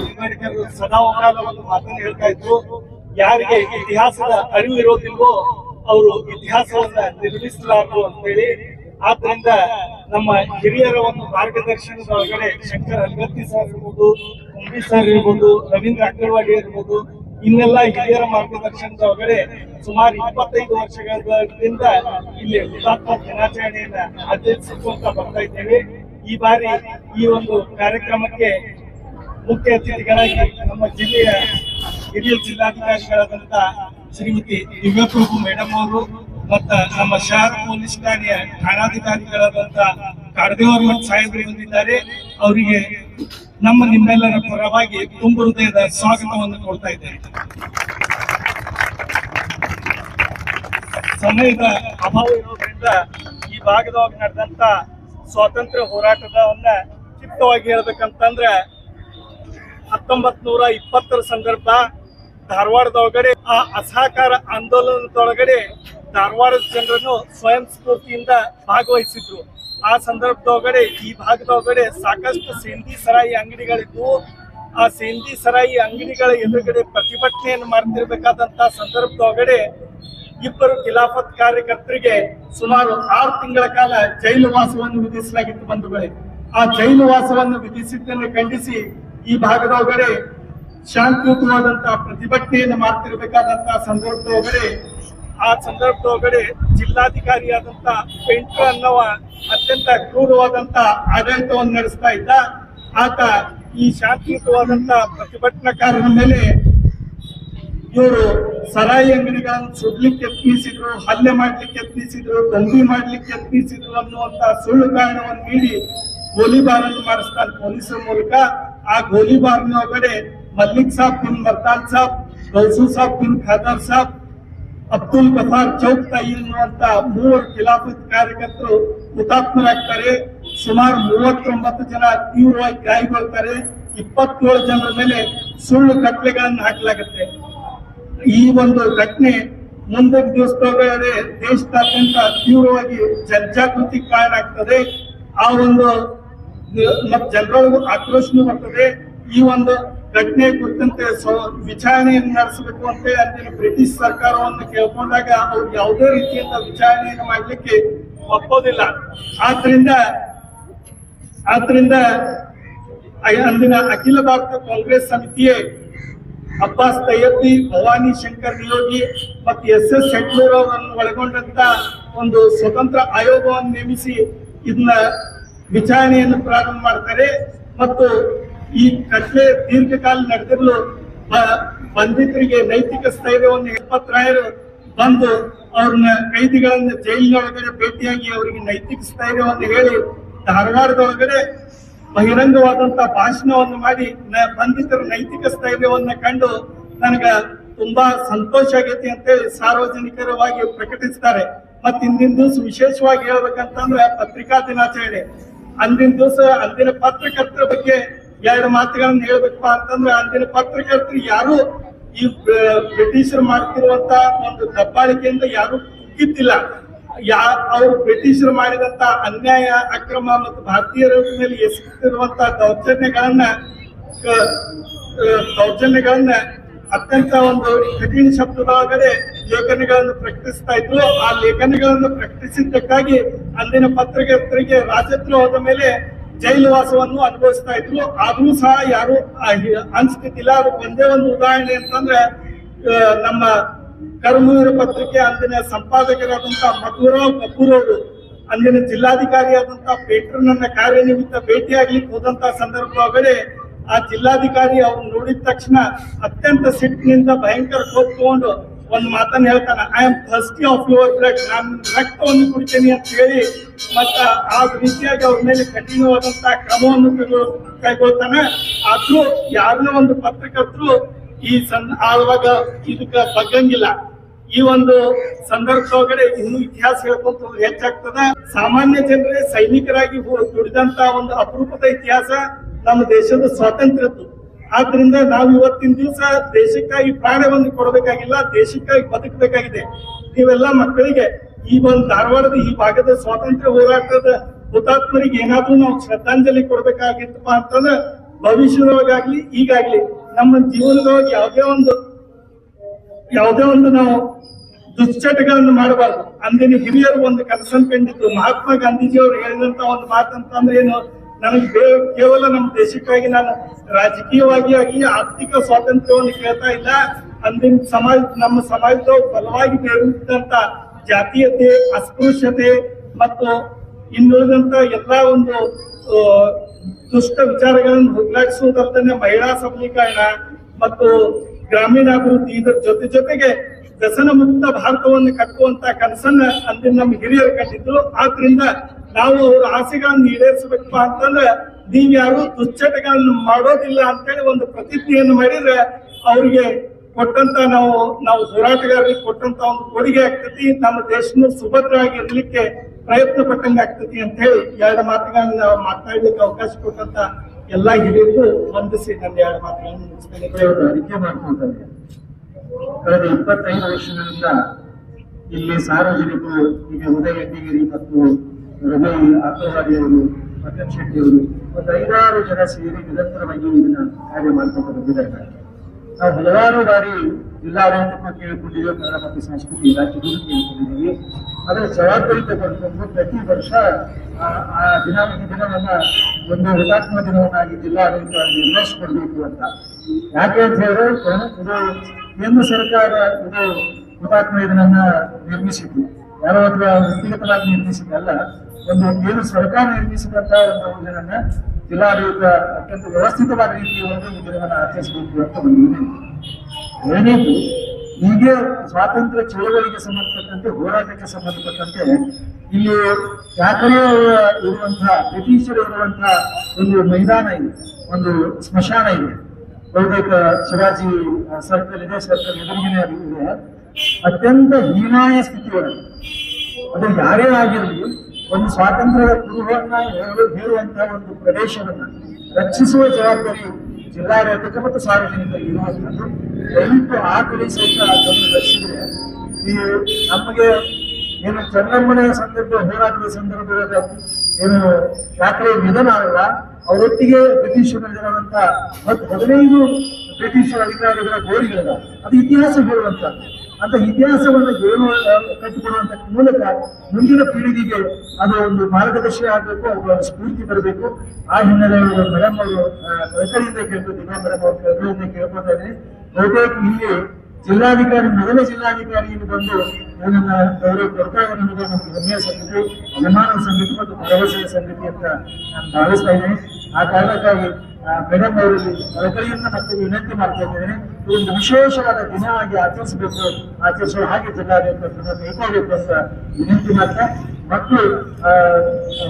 ಅಂಬೇಡ್ಕರ್ ಯಾರಿಗೆ ಇತಿಹಾಸದ ಅರಿವು ಇರೋದಿಲ್ವೋ ಅವರು ಇತಿಹಾಸವನ್ನ ನಿರ್ಮಿಸಲಾರು ಅಂತ ಹೇಳಿ ಆದ್ರಿಂದ ನಮ್ಮ ಹಿರಿಯರ ಒಂದು ಮಾರ್ಗದರ್ಶನದ ಒಳಗಡೆ ಶಂಕರ್ ಅಗತ್ತಿ ಸರ್ ಇರ್ಬೋದು, ಕುಂಬಿ ಸರ್ ಇರ್ಬೋದು, ರವೀಂದ್ರ ಅಕ್ಕರವಾಡಿ ಇರ್ಬೋದು, ಇನ್ನೆಲ್ಲ ಹಿರಿಯರ ಮಾರ್ಗದರ್ಶನದ ಒಳಗಡೆ ಸುಮಾರು ಇಪ್ಪತ್ತೈದು ವರ್ಷಗಳಿಂದ ಇಲ್ಲಿ ಹುತಾತ್ಮ ದಿನಾಚರಣೆಯನ್ನ ಆಚರಿಸಿಕೊಂತ ಬರ್ತಾ ಇದ್ದೇವೆ. ಈ ಬಾರಿ ಈ ಒಂದು ಕಾರ್ಯಕ್ರಮಕ್ಕೆ ಮುಖ್ಯ ಅತಿಥಿಗಳಾಗಿ ನಮ್ಮ ಜಿಲ್ಲೆಯ ಹಿರಿಯ ಜಿಲ್ಲಾಧಿಕಾರಿಗಳಾದಂತ ಶ್ರೀಮತಿ ದಿವ್ಯಪ್ರಭು ಮೇಡಮ್ ಅವರು ಮತ್ತ ನಮ್ಮ ಶಹರ ಪೊಲೀಸ್ ಠಾಣೆಯ ಠಾಣಾಧಿಕಾರಿಗಳಾದಂತ ಕಾರ್ದೇವರ್ ಮಠ ಸಾಹೇಬರು ಬಂದಿದ್ದಾರೆ. ಅವರಿಗೆ ನಮ್ಮ ನಿಮ್ಮೆಲ್ಲರ ಪರವಾಗಿ ತುಂಬ ಹೃದಯದ ಸ್ವಾಗತವನ್ನು ಕೊಡ್ತಾ ಇದ್ದೇನೆ. ಸಮಯದ ಅಭಾವ ಇರೋದ್ರಿಂದ ಈ ಭಾಗದೊಳಗೆ ನಡೆದಂತ ಸ್ವಾತಂತ್ರ್ಯ ಹೋರಾಟದವನ್ನ ಚಿತ್ತವಾಗಿ ಹೇಳ್ಬೇಕಂತಂದ್ರೆ ಹತ್ತೊಂಬತ್ ನೂರ ಇಪ್ಪತ್ತರ ಸಂದರ್ಭ ಧಾರವಾಡದೊಳಗಡೆ ಆ ಅಸಹಕಾರ ಆಂದೋಲನದೊಳಗಡೆ ಧಾರವಾಡದ ಜನರನ್ನು ಸ್ವಯಂ ಸ್ಫೂರ್ತಿಯಿಂದ ಭಾಗವಹಿಸಿದ್ರು. ಆ ಸಂದರ್ಭದೊಳಗಡೆ, ಈ ಭಾಗದೊಳಗಡೆ ಸಾಕಷ್ಟು ಸೇಂದಿ ಸರಾಯಿ ಅಂಗಡಿಗಳಿದ್ವು. ಆ ಸೇಂದಿ ಸರಾಯಿ ಅಂಗಡಿಗಳ ಎದುರುಗಡೆ ಪ್ರತಿಭಟನೆಯನ್ನು ಮಾಡ್ತಿರ್ಬೇಕಾದಂತ ಸಂದರ್ಭದೊಳಗಡೆ ಇಬ್ಬರು ಖಿಲಾಫತ್ ಕಾರ್ಯಕರ್ತರಿಗೆ ಸುಮಾರು ಆರು ತಿಂಗಳ ಕಾಲ ಜೈಲು ವಾಸವನ್ನು ವಿಧಿಸಲಾಗಿತ್ತು ಬಂಧುಗಳೇ. ಆ ಜೈಲು ವಾಸವನ್ನು ವಿಧಿಸಿದ್ದನ್ನು ಖಂಡಿಸಿ ಈ ಭಾಗದೊಳಗಡೆ ಶಾಂತಿಯುತವಾದಂತಹ ಪ್ರತಿಭಟನೆಯನ್ನು ಮಾಡ್ತಿರ್ಬೇಕಾದಂತಹ ಸಂದರ್ಭದೊಳಗಡೆ ಆ ಸಂದರ್ಭದೊಳಗಡೆ ಜಿಲ್ಲಾಧಿಕಾರಿಯಾದಂತ ಪೆಂಟ್ರ ಅನ್ನುವ ಅತ್ಯಂತ ಕ್ರೂರವಾದಂತಹ ಆಡಳಿತವನ್ನು ನಡೆಸ್ತಾ ಇದ್ದ ಆತ ಈ ಶಾಂತಿಯುತವಾದಂತಹ ಪ್ರತಿಭಟನಾಕಾರರ ಮೇಲೆ ಇವರು ಸರಾಯಿ ಅಂಗಡಿಗಳನ್ನು ಸುಡ್ಲಿಕ್ಕೆ ಯತ್ನಿಸಿದ್ರು, ಹಲ್ಲೆ ಮಾಡ್ಲಿಕ್ಕೆ ಯತ್ನಿಸಿದ್ರು, ದಂಧಿ ಮಾಡ್ಲಿಕ್ಕೆ ಯತ್ನಿಸಿದ್ರು ಅನ್ನುವಂತ ಸುಳ್ಳು ಕಾರಣವನ್ನು ನೀಡಿ ಗೋಲಿಬಾರನ್ನು ಮಾಡಿಸ್ತಾರೆ ಪೊಲೀಸರ ಮೂಲಕ. ಆ ಗೋಲಿಬಾರ್ನ ಒಳಗಡೆ ಮಲ್ಲಿಕ್ ಸಾಬ್ बिन ಮರ್ತಾನ್ ಸಾಬ್ ಗೌಸು ಸಾಬ್ ಬಿನ್ ಖಾದರ್ ಸಾಬ್ ಅಬ್ದುಲ್ ಗಫಾರ್ ಚೌಕ್ ಎನ್ನುವಂತ ಮೂವರು ಖಿಲಾಫತ್ ಕಾರ್ಯಕರ್ತರು ಹುತಾತ್ಮರಾಗ್ತಾರೆ ಸುಮಾರು ಮೂವತ್ತೊಂಬತ್ತು ಜನ ತೀವ್ರವಾಗಿ ಗಾಯಗೊಳ್ತಾರೆ ಇಪ್ಪತ್ತೇಳು ಜನರ ಮೇಲೆ ಸುಳ್ಳು ಕಟ್ಲೆಗಳನ್ನು ಹಾಕಲಾಗುತ್ತೆ ಈ ಒಂದು ಘಟನೆ ಮುಂದಿನ ದಿವಸದೊಳಗಡೆ ದೇಶದಾದ್ಯಂತ ತೀವ್ರವಾಗಿ ಜನಜಾಗೃತಿ ಕಾರಣ ಆಗ್ತದೆ ಆ ಒಂದು ಜನರೊಳಗೂ ಆಕ್ರೋಶನೂ ಬರ್ತದೆ ಈ ಒಂದು ಘಟನೆ ಕುರಿತಂತೆ ವಿಚಾರಣೆಯನ್ನು ನಡೆಸಬೇಕು ಅಂತ ಅಂದಿನ ಬ್ರಿಟಿಷ್ ಸರ್ಕಾರವನ್ನು ಕೇಳ್ಕೊಂಡಾಗ ಅವ್ರು ಯಾವುದೇ ರೀತಿಯಿಂದ ವಿಚಾರಣೆಯನ್ನು ಮಾಡಲಿಕ್ಕೆ ಒಪ್ಪೋದಿಲ್ಲ. ಆದ್ರಿಂದ ಆದ್ರಿಂದ ಅಂದಿನ ಅಖಿಲ ಭಾರತ ಕಾಂಗ್ರೆಸ್ ಸಮಿತಿಯೇ ಅಬ್ಬಾಸ್ ತಯ್ಯಬ್ಬಿ ಭವಾನಿ ಶಂಕರ್ ನಿಯೋಗಿ ಮತ್ತು ಎಸ್ ಎಸ್ ಶೆಟ್ಲೂರ್ ಅವರನ್ನು ಒಳಗೊಂಡಂತ ಒಂದು ಸ್ವತಂತ್ರ ಆಯೋಗವನ್ನು ನೇಮಿಸಿ ಇದನ್ನ ವಿಚಾರಣೆಯನ್ನು ಪ್ರಾರಂಭ ಮಾಡ್ತಾರೆ. ಮತ್ತು ಈ ಕಟ್ಲೆ ದೀರ್ಘಕಾಲ ನಡೆದಿರಲು ಬಂಧಿತರಿಗೆ ನೈತಿಕ ಸ್ಥೈರ್ಯವನ್ನು ಎಪ್ಪತ್ತರಾಯರು ಬಂದು ಅವ್ರನ್ನ ಕೈದಿಗಳನ್ನ ಜೈಲಿನೊಳಗಡೆ ಭೇಟಿಯಾಗಿ ಅವರಿಗೆ ನೈತಿಕ ಸ್ಥೈರ್ಯವನ್ನು ಹೇಳಿ, ಧಾರವಾಡದೊಳಗಡೆ ಬಹಿರಂಗವಾದಂತ ಭಾಷಣವನ್ನು ಮಾಡಿ ಬಂಧಿತರ ನೈತಿಕ ಸ್ಥೈರ್ಯವನ್ನ ಕಂಡು ನನಗ ತುಂಬಾ ಸಂತೋಷ ಆಗೈತಿ ಅಂತೇಳಿ ಸಾರ್ವಜನಿಕರವಾಗಿ ಪ್ರಕಟಿಸ್ತಾರೆ. ಮತ್ ಇಂದಿನ ದಿವಸ ವಿಶೇಷವಾಗಿ ಹೇಳ್ಬೇಕಂತಂದ್ರೆ ಪತ್ರಿಕಾ ದಿನಾಚರಣೆ. ಅಂದಿನ ದಿವಸ, ಅಂದಿನ ಪತ್ರಕರ್ತರ ಬಗ್ಗೆ ಎರಡು ಮಾತುಗಳನ್ನು ಹೇಳ್ಬೇಕಪ್ಪ ಅಂತಂದ್ರೆ ಅಂದಿನ ಪತ್ರಕರ್ತರು ಯಾರು ಈ ಬ್ರಿಟಿಷರು ಮಾಡ್ತಿರುವಂತ ಒಂದು ದಬ್ಬಾಳಿಕೆಯಿಂದ ಯಾರು ಕುಗ್ಗಿದ್ದಿಲ್ಲ. ಯಾ, ಅವರು ಬ್ರಿಟಿಷರು ಮಾಡಿದಂತ ಅನ್ಯಾಯ, ಅಕ್ರಮ ಮತ್ತು ಭಾರತೀಯರ ಮೇಲೆ ಎಸಗುತ್ತಿರುವಂತ ದೌರ್ಜನ್ಯಗಳನ್ನ ದೌರ್ಜನ್ಯಗಳನ್ನ ಅತ್ಯಂತ ಒಂದು ಕಠಿಣ ಶಬ್ದದೊಳಗಡೆ ಲೇಖನಗಳನ್ನು ಪ್ರಕಟಿಸ್ತಾ ಇದ್ರು. ಆ ಲೇಖನಗಳನ್ನು ಪ್ರಕಟಿಸಿದ್ದಕ್ಕಾಗಿ ಅಂದಿನ ಪತ್ರಕರ್ತರಿಗೆ ರಾಜದ್ರೋಹದ ಮೇಲೆ ಜೈಲುವಾಸವನ್ನು ಅನುಭವಿಸ್ತಾ ಇದ್ರು. ಆದ್ರೂ ಸಹ ಯಾರು ಅನ್ಸ್ತಿದ್ದಿಲ್ಲ. ಅದಕ್ಕೆ ಒಂದೇ ಒಂದು ಉದಾಹರಣೆ ಅಂತಂದ್ರೆ ನಮ್ಮ ಕರ್ಮವೀರ ಪತ್ರಿಕೆ ಅಂದಿನ ಸಂಪಾದಕರಾದಂತಹ ಮಧುರಾವ್ ಕಪೂರ್ ಅವರು, ಅಂದಿನ ಜಿಲ್ಲಾಧಿಕಾರಿಯಾದಂತ ಪೇಟ್ರನನ್ನ ಕಾರ್ಯನಿಮಿತ್ತ ಭೇಟಿಯಾಗ್ಲಿಕ್ಕೆ ಹೋದಂಥ ಸಂದರ್ಭ ವೇಳೆ ಆ ಜಿಲ್ಲಾಧಿಕಾರಿ ಅವ್ರು ನೋಡಿದ ತಕ್ಷಣ ಅತ್ಯಂತ ಸಿಟ್ಟಿನಿಂದ ಭಯಂಕರ ಕೋಪ್ಕೊಂಡು ಒಂದು ಮಾತನ್ನ ಹೇಳ್ತಾನೆ I am thirsty of your blood ನಾನು ರಕ್ತವನ್ನು ಕುಡಿತೇನೆ ಅಂತ ಹೇಳಿ ಮತ್ತ ಆ ರೀತಿಯಾಗಿ ಅವ್ರ ಮೇಲೆ ಕಠಿಣವಾದಂತಹ ಕ್ರಮವನ್ನು ಕೈಗೊಳ್ತಾನೆ. ಆದ್ರೂ ಯಾರನ್ನ ಒಂದು ಪತ್ರಕರ್ತರು ಈ ಸನ್ ಆವಾಗ ಇದಕ್ಕ ಬಗ್ಗಂಗಿಲ್ಲ ಈ ಒಂದು ಸಂದರ್ಭದೊಳಗಡೆ ಇನ್ನು ಇತಿಹಾಸ ಹೇಳ್ಕೊಂತ ಹೆಚ್ಚಾಗ್ತದ. ಸಾಮಾನ್ಯ ಜನರೇ ಸೈನಿಕರಾಗಿ ದುಡಿದಂತ ಒಂದು ಅಪರೂಪದ ಇತಿಹಾಸ ನಮ್ಮ ದೇಶದ ಸ್ವಾತಂತ್ರ್ಯದ್ದು. ಆದ್ರಿಂದ ನಾವು ಇವತ್ತಿನ ದಿವಸ ದೇಶಕ್ಕಾಗಿ ಪ್ರಾಣವನ್ನು ಕೊಡಬೇಕಾಗಿಲ್ಲ, ದೇಶಕ್ಕಾಗಿ ಬದುಕಬೇಕಾಗಿದೆ. ನೀವೆಲ್ಲ ಮಕ್ಕಳಿಗೆ ಈ ಒಂದು ಧಾರವಾಡದ ಈ ಭಾಗದ ಸ್ವಾತಂತ್ರ್ಯ ಹೋರಾಟದ ಹುತಾತ್ಮರಿಗೆ ಏನಾದ್ರೂ ನಾವು ಶ್ರದ್ಧಾಂಜಲಿ ಕೊಡ್ಬೇಕಾಗಿತ್ತಪ್ಪ ಅಂತಂದ್ರೆ ಭವಿಷ್ಯದೊಳಗಾಗ್ಲಿ, ಈಗಾಗ್ಲಿ ನಮ್ಮ ಜೀವನದೊಳಗೆ ಯಾವುದೇ ಒಂದು ಯಾವುದೇ ಒಂದು ನಾವು ದುಶ್ಚಟಗಳನ್ನು ಮಾಡಬಾರ್ದು. ಅಂದಿನ ಹಿರಿಯರು ಒಂದು ಕನಸನ್ನು ಕಂಡಿದ್ದು ಮಹಾತ್ಮ ಗಾಂಧೀಜಿ ಅವರು ಹೇಳಿದಂತ ಒಂದು ಮಾತಂತಂದ್ರೆ ಏನು? ನನಗೆ ಕೇವಲ ನಮ್ಮ ದೇಶಕ್ಕಾಗಿ ನಾನು ರಾಜಕೀಯವಾಗಿ ಆಗಿ ಆರ್ಥಿಕ ಸ್ವಾತಂತ್ರ್ಯವನ್ನು ಕೇಳ್ತಾ ಇಲ್ಲ. ಅಂದಿನ ಸಮಾಜ, ನಮ್ಮ ಸಮಾಜದ ಬಲವಾಗಿ ಬೇರುತ್ತಿದ್ದಂತ ಜಾತೀಯತೆ, ಅಸ್ಪೃಶ್ಯತೆ ಮತ್ತು ಇನ್ನುಳಿದಂತ ಎಲ್ಲಾ ಒಂದು ದುಷ್ಟ ವಿಚಾರಗಳನ್ನು ಹೋಗ್ಲಾಡಿಸುವುದಲ್ಲದೆ ಮಹಿಳಾ ಸಬಲೀಕರಣ ಮತ್ತು ಗ್ರಾಮೀಣಾಭಿವೃದ್ಧಿ ಇದರ ಜೊತೆ ಜೊತೆಗೆ ವ್ಯಸನ ಮುಕ್ತ ಭಾರತವನ್ನು ಕಟ್ಟುವಂತ ಕನಸನ್ನ ಅಂದಿನ ನಮ್ಮ ಹಿರಿಯರು ಕಟ್ಟಿದ್ರು ಆದ್ರಿಂದ ನಾವು ಅವ್ರ ಆಸೆಗಳನ್ನು ಈಡೇರಿಸಬೇಕು ಅಂತಂದ್ರೆ ನೀವ್ ಯಾರು ದುಶ್ಚಟಗಳನ್ನು ಮಾಡೋದಿಲ್ಲ ಅಂತೇಳಿ ಒಂದು ಪ್ರತಿಜ್ಞೆಯನ್ನು ಮಾಡಿದ್ರೆ ಅವ್ರಿಗೆ ಕೊಟ್ಟಂತ ನಾವು ನಾವು ಹೋರಾಟಗಾರರಿಗೆ ಕೊಟ್ಟಂತ ಒಂದು ಕೊಡುಗೆ ಆಗ್ತತಿ. ನಮ್ಮ ದೇಶನು ಸುಭದ್ರವಾಗಿ ಇರ್ಲಿಕ್ಕೆ ಪ್ರಯತ್ನ ಪಟ್ಟಂಗೆ ಆಗ್ತತಿ ಅಂತ ಹೇಳಿ ಎರಡು ಮಾತುಗಳನ್ನ ನಾವು ಮಾತನಾಡ್ಲಿಕ್ಕೆ ಅವಕಾಶ ಕೊಟ್ಟಂತ ಎಲ್ಲಾ ಹಿರಿಯರಿಗೂ ವಂದಿಸಿ ನನ್ನ ಎರಡು ಮಾತುಗಳನ್ನು ಮುಗಿಸ್ತೇನೆ. ಕಳೆದ ಇಪ್ಪತ್ತೈದು ವರ್ಷಗಳಿಂದ ಇಲ್ಲಿ ಸಾರ್ವಜನಿಕರು ಈಗ ಉದಯ ಯಜ್ಞಗಿರಿ ಮತ್ತು ರಮೇ ಆತ್ಮವಾದಿಯವರು ಮಟನ್ ಶೆಟ್ಟಿಯವರು ಮತ್ತು ಐದಾರು ಜನ ಸೇರಿ ನಿರಂತರವಾಗಿ ಇದನ್ನ ಕಾರ್ಯ ಮಾಡ್ಕೊಂಡು ಬಂದಿದ್ದಾರೆ. ನಾವು ಹಲವಾರು ಬಾರಿ ಜಿಲ್ಲಾಡಳಿತಕ್ಕೂ ಕೇಳಿಕೊಂಡಿದ್ದೇವೆ, ಕನ್ನಡ ಮತ್ತು ಸಂಸ್ಕೃತಿ ಇಲಾಖೆಗೂ ಕೇಳಿಕೊಂಡಿದ್ದೀವಿ. ಅದರ ಜವಾಬ್ದಾರಿ ತಗೊಂಡು ಪ್ರತಿ ವರ್ಷ ಆ- ಆ ದಿನ ಈ ದಿನವನ್ನ ಒಂದು ಹುತಾತ್ಮ ದಿನವನ್ನಾಗಿ ಜಿಲ್ಲಾಡಳಿತ ನಿರ್ವಹಿಸಿಕೊಡ್ಬೇಕು ಅಂತ. ಯಾಕೆ ಅಂತ ಹೇಳಿದ್ರೆ ಕೇಂದ್ರ ಸರ್ಕಾರ ಇದು ಹುತಾತ್ಮ ಇದನ್ನ ನಿರ್ಮಿಸಿದ್ದು. ಯಾರೋ ಅಥವಾ ವ್ಯಕ್ತಿಗತವಾಗಿ ನಿರ್ಮಿಸಿದ್ದಲ್ಲ ಒಂದು ಕೇಂದ್ರ ಸರ್ಕಾರ ನಿರ್ಮಿಸಿದಂತ ಒಂದು ಇದನ್ನ ಜಿಲ್ಲಾಡಳಿತ ಅತ್ಯಂತ ವ್ಯವಸ್ಥಿತವಾದ ರೀತಿಯ ಈ ದಿನವನ್ನು ಆಚರಿಸಬೇಕು ಅಂತ ಒಂದು ಎರಡನೇದು ಈಗ ಸ್ವಾತಂತ್ರ್ಯ ಚಳವಳಿಗೆ ಸಂಬಂಧಪಟ್ಟಂತೆ, ಹೋರಾಟಕ್ಕೆ ಸಂಬಂಧಪಟ್ಟಂತೆ ಇಲ್ಲಿ ಯಾಕರೆ ಇರುವಂತಹ, ಬ್ರಿಟಿಷರು ಇರುವಂತಹ ಒಂದು ಮೈದಾನ ಇದೆ, ಒಂದು ಸ್ಮಶಾನ ಇದೆ. ಬಹುತೇಕ ಶಿವಾಜಿ ಸರ್ಕಲ್ ಸರ್ಕಲ್ ಎದುರಿಗಿನೇ ಇದೆ. ಅತ್ಯಂತ ಹೀನಾಯ ಸ್ಥಿತಿ ಅದು. ಯಾರೇ ಆಗಿರಲಿ, ಒಂದು ಸ್ವಾತಂತ್ರ್ಯದ ಕುರುಹನ್ನ ಹೇಳು- ಹೇಳುವಂತಹ ಒಂದು ಪ್ರದೇಶವನ್ನ ರಕ್ಷಿಸುವ ಜವಾಬ್ದಾರಿ ಜಿಲ್ಲಾಡಳಿತಕ್ಕೆ ಮತ್ತು ಸಾರ್ವಜನಿಕರಿಗೆ ಇರುವಂತದ್ದು ದಯವಿಟ್ಟು ಆ ಕಡೆ ಸಹಿತ ಅದನ್ನು ರಕ್ಷಿಸಿದ್ರೆ ಈ ನಮಗೆ ಏನು ಚನ್ನಮ್ಮನ ಸಂದರ್ಭ, ಹೋರಾಟದ ಸಂದರ್ಭದಲ್ಲಿ ಏನು ಯಾಕೆ ನಿಧನ ಅಲ್ಲ. ಅವರೊಟ್ಟಿಗೆ ಬ್ರಿಟಿಷರಿರುವಂತ ಮತ್ತು ಹದಿನೈದು ಬ್ರಿಟಿಷ್ ಅಧಿಕಾರಿಗಳ ಗೋರಿಗಳ ಅದು ಇತಿಹಾಸ ಹೇಳುವಂತ. ಅಂತ ಇತಿಹಾಸವನ್ನು ಏನು ಕಟ್ಟಿಕೊಡುವಂತ ಮೂಲಕ ಮುಂದಿನ ಪೀಳಿಗೆಗೆ ಅದು ಒಂದು ಮಾರ್ಗದರ್ಶಿ ಆಗಬೇಕು ಅವುಗಳ ಸ್ಫೂರ್ತಿ ಬರಬೇಕು. ಆ ಹಿನ್ನೆಲೆಯಲ್ಲಿ ಮೇಡಮ್ ಅವರು ಕಳಕಳಿಯಿಂದ ಕೇಳ್ಕೊತೀನಿ ಮೇಡಮ್ ಅವರು ಕೇಳ್ಕೊತಾ ಇದ್ದೀನಿ. ಬಹುತೇಕ ಇಲ್ಲಿ ಜಿಲ್ಲಾಧಿಕಾರಿ, ಮೊದಲ ಜಿಲ್ಲಾಧಿಕಾರಿ ಇಲ್ಲಿ ಬಂದು ನನ್ನ ಗೌರವ ಕೊಡ್ತಾ ಇದ್ದಾರೆ ಅನ್ನೋದು ನಮ್ಗೆ ಹೆಮ್ಮೆಯ ಸಂಗತಿ ಅಭಿಮಾನದ ಸಂಗತಿ ಮತ್ತು ಭರವಸೆಯ ಸಂಗತಿ ಅಂತ ನಾನು ಭಾವಿಸ್ತಾ ಇದ್ದೀನಿ. ಆ ಕಾರಣಕ್ಕಾಗಿ ಮೇಡಮ್ ಅವರಲ್ಲಿ ಕಳಕಳಿಯಿಂದ ಮತ್ತೆ ವಿನಂತಿ ಮಾಡ್ತಾ ಇದ್ದೇನೆ. ಇದೊಂದು ವಿಶೇಷವಾದ ದಿನವಾಗಿ ಆಚರಿಸಬೇಕು ಆಚರಿಸುವ ಹಾಗೆ ಜಿಲ್ಲಾಡಳಿತ ಕೈಗೊಳ್ಳಬೇಕು ಅಂತ ವಿನಂತಿ ಮಾಡ್ತಾ ಮಕ್ಕಳು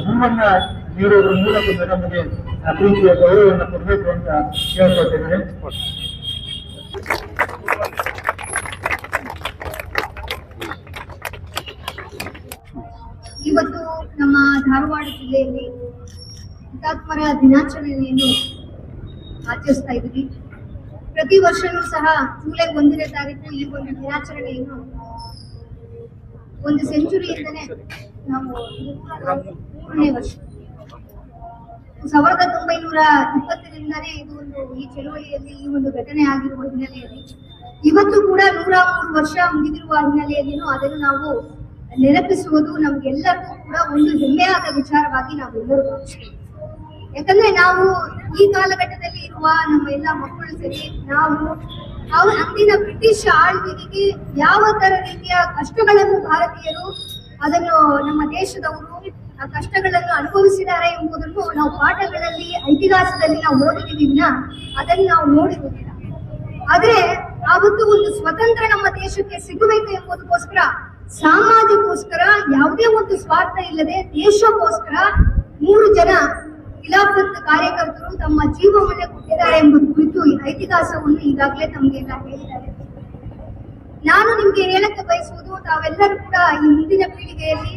ಹೂವನ್ನ ನೀಡುವುದರ ಮೂಲಕ ಮೇಡಮ್ಗೆ ಪ್ರೀತಿಯ ಗೌರವವನ್ನು ಕೊಡಬೇಕು ಅಂತ ಕೇಳ್ಕೊಳ್ತೇನೆ ಇವತ್ತು ನಮ್ಮ ಧಾರವಾಡ ಜಿಲ್ಲೆಯಲ್ಲಿ ಹುತಾತ್ಮರ ದಿನಾಚರಣೆಯನ್ನು ಆಚರಿಸ್ತಾ ಇದ್ದೀವಿ. ಪ್ರತಿ ವರ್ಷನೂ ಸಹ ಜುಲೈ ಒಂದನೇ ತಾರೀಕು ಈ ಒಂದು ದಿನಾಚರಣೆಯನ್ನು ಒಂದು ಸೆಂಚುರಿಯಿಂದನೇ ನಾವು ಮೂರನೇ ವರ್ಷ ಸಾವಿರದ ಒಂಬೈನೂರ ಇಪ್ಪತ್ತರಿಂದನೇ ಇದು ಒಂದು ಈ ಚಳುವಳಿಯಲ್ಲಿ ಈ ಒಂದು ಘಟನೆ ಆಗಿರುವ ಹಿನ್ನೆಲೆಯಲ್ಲಿ. ಇವತ್ತು ಕೂಡ ನೂರ ಮೂರು ವರ್ಷ ಮುಗಿದಿರುವ ಹಿನ್ನೆಲೆಯಲ್ಲಿನೂ ಅದನ್ನು ನಾವು ನೆನಪಿಸುವುದು ನಮ್ಗೆಲ್ಲರಿಗೂ ಕೂಡ ಒಂದು ಹೆಮ್ಮೆಯಾದ ವಿಚಾರವಾಗಿ ನಾವೆಲ್ಲರೂ ಭಾವಿಸ್ತೀವಿ. ಯಾಕಂದ್ರೆ ನಾವು ಈ ಕಾಲಘಟ್ಟದಲ್ಲಿ ಇರುವ ನಮ್ಮ ಎಲ್ಲ ಮಕ್ಕಳು ಸರಿ ನಾವು ಅವ್ರ ಅಂದಿನ ಬ್ರಿಟಿಷ್ ಆಳ್ವಿಕೆಗೆ ಯಾವ ತರ ರೀತಿಯ ಕಷ್ಟಗಳನ್ನು ಭಾರತೀಯರು ಅದನ್ನು ನಮ್ಮ ದೇಶದವರು ಆ ಕಷ್ಟಗಳನ್ನು ಅನುಭವಿಸಿದ್ದಾರೆ ಎಂಬುದನ್ನು ನಾವು ಪಾಠಗಳಲ್ಲಿ, ಇತಿಹಾಸದಲ್ಲಿ ನಾವು ಓದಿದ್ದೀವಿ ಅದನ್ನು ನಾವು ನೋಡಿರುವುದಿಲ್ಲ. ಆದ್ರೆ ಆವತ್ತು ಒಂದು ಸ್ವತಂತ್ರ ನಮ್ಮ ದೇಶಕ್ಕೆ ಸಿಗಬೇಕು ಎಂಬುದಕ್ಕೋಸ್ಕರ ಸಮಾಜಕ್ಕೋಸ್ಕರ ಯಾವುದೇ ಒಂದು ಸ್ವಾರ್ಥ ಇಲ್ಲದೆ ದೇಶಕ್ಕೋಸ್ಕರ ಮೂರು ಜನ ಖಿಲಾಫತ್ ಕಾರ್ಯಕರ್ತರು ತಮ್ಮ ಜೀವವನ್ನೇ ಕೊಟ್ಟಿದ್ದಾರೆ ಎಂಬ ಕುರಿತು ಈ ಇತಿಹಾಸವನ್ನು ಈಗಾಗಲೇ ತಮಗೆಲ್ಲ ಹೇಳಿದ್ದಾರೆ. ನಾನು ನಿಮ್ಗೆ ಹೇಳಕ್ಕೆ ಬಯಸುವುದು, ತಾವೆಲ್ಲರೂ ಕೂಡ ಈ ಮುಂದಿನ ಪೀಳಿಗೆಯಲ್ಲಿ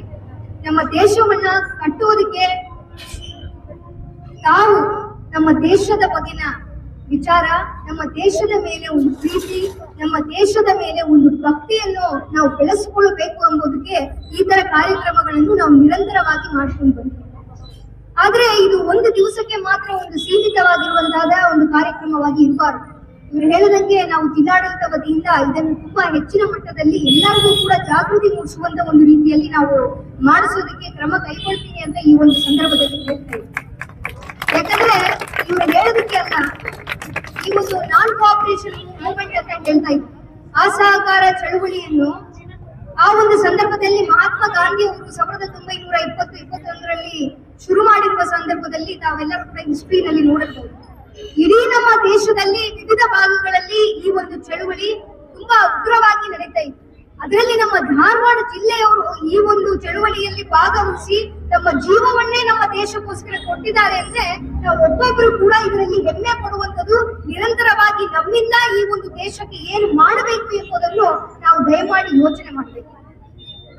ನಮ್ಮ ದೇಶವನ್ನ ಕಟ್ಟುವುದಕ್ಕೆ ತಾವು ನಮ್ಮ ದೇಶದ ಬಗೆನ ವಿಚಾರ, ನಮ್ಮ ದೇಶದ ಮೇಲೆ ಒಂದು ಪ್ರೀತಿ, ನಮ್ಮ ದೇಶದ ಮೇಲೆ ಒಂದು ಭಕ್ತಿಯನ್ನು ನಾವು ಬೆಳೆಸಿಕೊಳ್ಳಬೇಕು ಎಂಬುದಕ್ಕೆ ಈ ತರ ಕಾರ್ಯಕ್ರಮಗಳನ್ನು ನಾವು ನಿರಂತರವಾಗಿ ಮಾಡ್ಕೊಂಡು ಬಂದಿದ್ದೇವೆ. ಆದ್ರೆ ಇದು ಒಂದು ದಿವಸಕ್ಕೆ ಮಾತ್ರ ಒಂದು ಸೀಮಿತವಾಗಿರುವಂತಹ ಒಂದು ಕಾರ್ಯಕ್ರಮವಾಗಿ ಇರಬಾರದು. ಇವರು ಹೇಳದಂಗೆ ನಾವು ಜಿಲ್ಲಾಡಳಿತ ವತಿಯಿಂದ ಇದನ್ನು ತುಂಬಾ ಹೆಚ್ಚಿನ ಮಟ್ಟದಲ್ಲಿ ಎಲ್ಲರಿಗೂ ಕೂಡ ಜಾಗೃತಿ ಮೂಡಿಸುವಂತ ಒಂದು ರೀತಿಯಲ್ಲಿ ನಾವು ಮಾಡಿಸೋದಕ್ಕೆ ಕ್ರಮ ಕೈಗೊಳ್ತೀನಿ ಅಂತ ಈ ಒಂದು ಸಂದರ್ಭದಲ್ಲಿ ಹೇಳ್ತಾ ಇದ್ದೀನಿ. ಯಾಕಂದ್ರೆ ಇವರು ಹೇಳೋದಕ್ಕೆ ಅಲ್ಲ ನಾನ್ ಕೋಆಪರೇಷನ್ ಮೂವ್ಮೆಂಟ್ ಅಂತ ಹೇಳ್ತಾ ಇದ್ರು ಅಸಹಕಾರ ಚಳುವಳಿಯನ್ನು ಆ ಒಂದು ಸಂದರ್ಭದಲ್ಲಿ ಮಹಾತ್ಮ ಗಾಂಧಿ ಅವರು ಸಾವಿರದ ಒಂಬೈನೂರ ಇಪ್ಪತ್ತು ಇಪ್ಪತ್ತೊಂದರಲ್ಲಿ ಶುರು ಮಾಡಿರುವ ಸಂದರ್ಭದಲ್ಲಿ ತಾವೆಲ್ಲರೂ ಕೂಡ ಹಿಸ್ಟ್ರಿನಲ್ಲಿ ನೋಡಬಹುದು. ಇಡೀ ನಮ್ಮ ದೇಶದಲ್ಲಿ ವಿವಿಧ ಭಾಗಗಳಲ್ಲಿ ಈ ಒಂದು ಚಳುವಳಿ ತುಂಬಾ ಉಗ್ರವಾಗಿ ನಡೀತಾ ಇತ್ತು. ಅದರಲ್ಲಿ ನಮ್ಮ ಧಾರವಾಡ ಜಿಲ್ಲೆಯವರು ಈ ಒಂದು ಚಳುವಳಿಯಲ್ಲಿ ಭಾಗವಹಿಸಿ ತಮ್ಮ ಜೀವವನ್ನೇ ನಮ್ಮ ದೇಶಕ್ಕೋಸ್ಕರ ಕೊಟ್ಟಿದ್ದಾರೆ ಅಂದ್ರೆ ನಾವು ಒಬ್ಬೊಬ್ರು ಕೂಡ ಇದರಲ್ಲಿ ಹೆಮ್ಮೆ ಪಡುವಂತದ್ದು ನಿರಂತರವಾಗಿ ನಮ್ಮಿಂದ ಈ ಒಂದು ದೇಶಕ್ಕೆ ಏನು ಮಾಡಬೇಕು ಎಂಬುದನ್ನು ನಾವು ದಯಮಾಡಿ ಯೋಚನೆ ಮಾಡಬೇಕು.